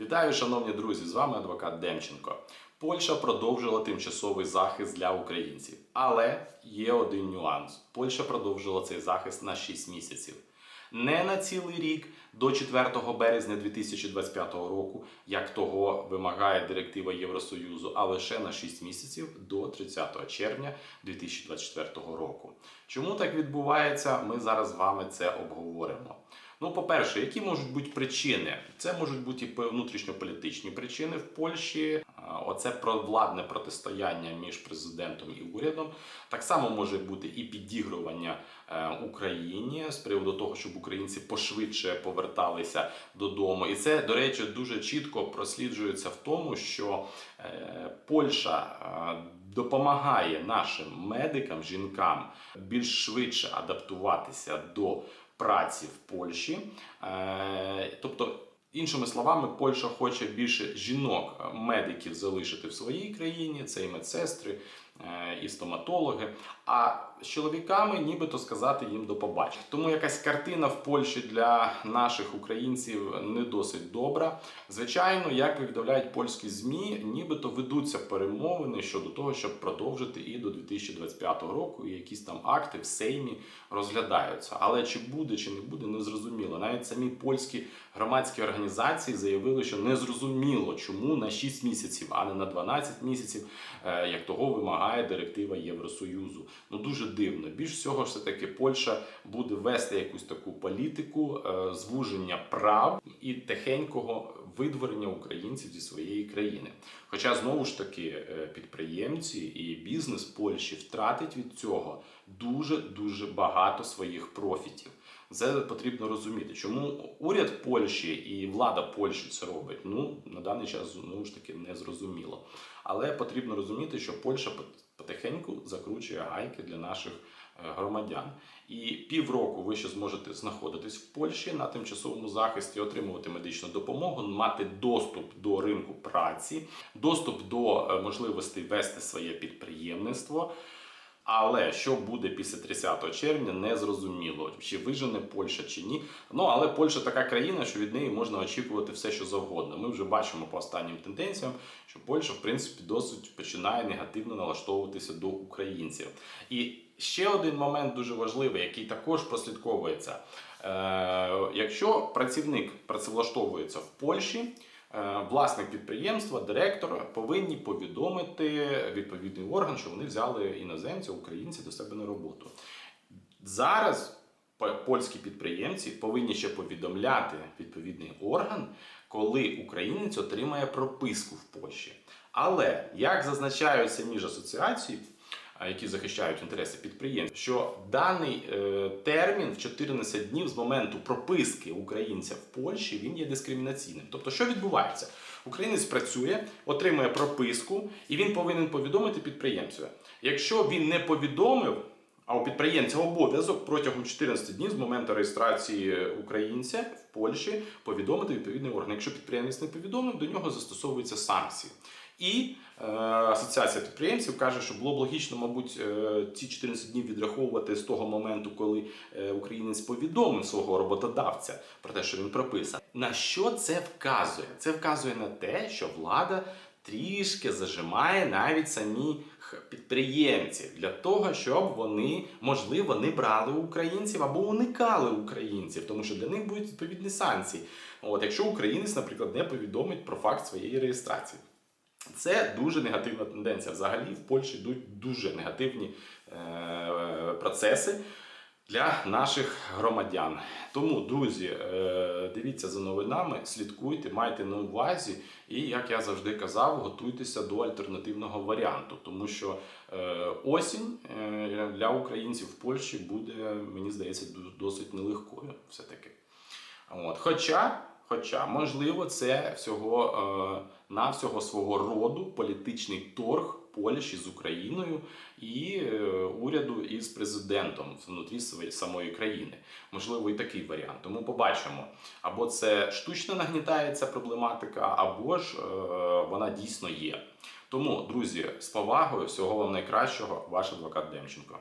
Вітаю, шановні друзі! З вами адвокат Демченко. Польща продовжила тимчасовий захист для українців. Але є один нюанс: Польща продовжила цей захист на 6 місяців. Не на цілий рік до 4 березня 2025 року, як того вимагає директива Євросоюзу, а лише на 6 місяців до 30 червня 2024 року. Чому так відбувається? Ми зараз з вами це обговоримо. Ну, по-перше, які можуть бути причини? Це можуть бути і внутрішньополітичні причини в Польщі. Оце провладне протистояння між президентом і урядом. Так само може бути і підігрування е, Україні з приводу того, щоб українці пошвидше поверталися додому. І це, до речі, дуже чітко просліджується в тому, що е, Польща. е, Допомагає нашим медикам, жінкам більш швидше адаптуватися до праці в Польщі. Тобто, іншими словами, Польща хоче більше жінок, е, залишити в своїй країні, це і медсестри, і стоматологи. А з чоловіками, нібито сказати їм до побачення. Тому якась картина в Польщі для наших українців не досить добра. Звичайно, як повідомляють польські змі, нібито ведуться перемовини щодо того, щоб продовжити і до 2025 року, і якісь там акти в Сеймі розглядаються. Але чи буде, чи не буде, не зрозуміло. Навіть самі польські громадські організації заявили, що не зрозуміло, чому на 6 місяців, а не на 12 місяців, е, як того вимагає директива Євросоюзу. Ну дуже дивно. Більш всього, все таки Польща буде вести якусь таку політику е, звуження прав і тихенького видворення українців зі своєї країни. Хоча знову ж таки е, підприємці і бізнес Польщі втратить від цього дуже дуже багато своїх профітів. Це потрібно розуміти, чому уряд Польщі і влада Польщі це робить. Ну на даний час знову ж таки не зрозуміло. Але потрібно розуміти, що Польща потихеньку закручує гайки для наших е, громадян. І півроку ви ще зможете знаходитись в Польщі на тимчасовому захисті, отримувати медичну допомогу, мати доступ до ринку праці, доступ до е, можливостей вести своє підприємництво. Але що буде після 30 червня, не зрозуміло, чи вижене Польща чи ні. Ну але Польща така країна, що від неї можна очікувати все, що завгодно. Ми вже бачимо по останнім тенденціям, що Польща, в принципі, досить починає негативно налаштовуватися до українців. І ще один момент дуже важливий, який також прослідковується. Е, якщо працівник працевлаштовується в Польщі. Е, Власник підприємства, директор повинні повідомити відповідний орган, що вони взяли іноземця, українця до себе на роботу. Зараз польські підприємці повинні ще повідомляти відповідний орган, коли українець отримає прописку в Польщі. Але як зазначають самі ж асоціації, а, які захищають інтереси підприємців, що даний е, термін в 14 днів з моменту прописки українця в Польщі він є дискримінаційним. Тобто, що відбувається? Українець працює, отримує прописку, і він повинен повідомити підприємцю. Якщо він не повідомив, а у підприємця обов'язок протягом 14 днів з моменту реєстрації українця в Польщі повідомити відповідний орган. Якщо підприємець не повідомив, до нього застосовуються санкції. І е, асоціація підприємців каже, що було б логічно, мабуть, е, ці 14 днів відраховувати з того моменту, коли е, українець повідомив свого роботодавця про те, що він прописаний. На що це вказує? Це вказує на те, що влада трішки зажимає навіть самих підприємців для того, щоб вони, можливо, не брали українців або уникали українців, тому що для них будуть відповідні санкції. От, якщо українець, наприклад, не повідомить про факт своєї реєстрації. Це дуже негативна тенденція. Взагалі в Польщі йдуть дуже негативні е, процеси для наших громадян. Тому, друзі, е, дивіться за новинами, слідкуйте, майте на увазі, і як я завжди казав, готуйтеся до альтернативного варіанту, тому що е, осінь для українців в Польщі буде, мені здається, досить нелегкою все-таки. Хоча, хоча, можливо, це всього е, навсього свого роду політичний торг Польщі з Україною і е, уряду із президентом внутрі самої країни. Можливо, і такий варіант. Тому побачимо. Або це штучно нагнітається проблематика, або ж е, вона дійсно є. Тому, друзі, з повагою, всього вам найкращого, ваш адвокат Демченко.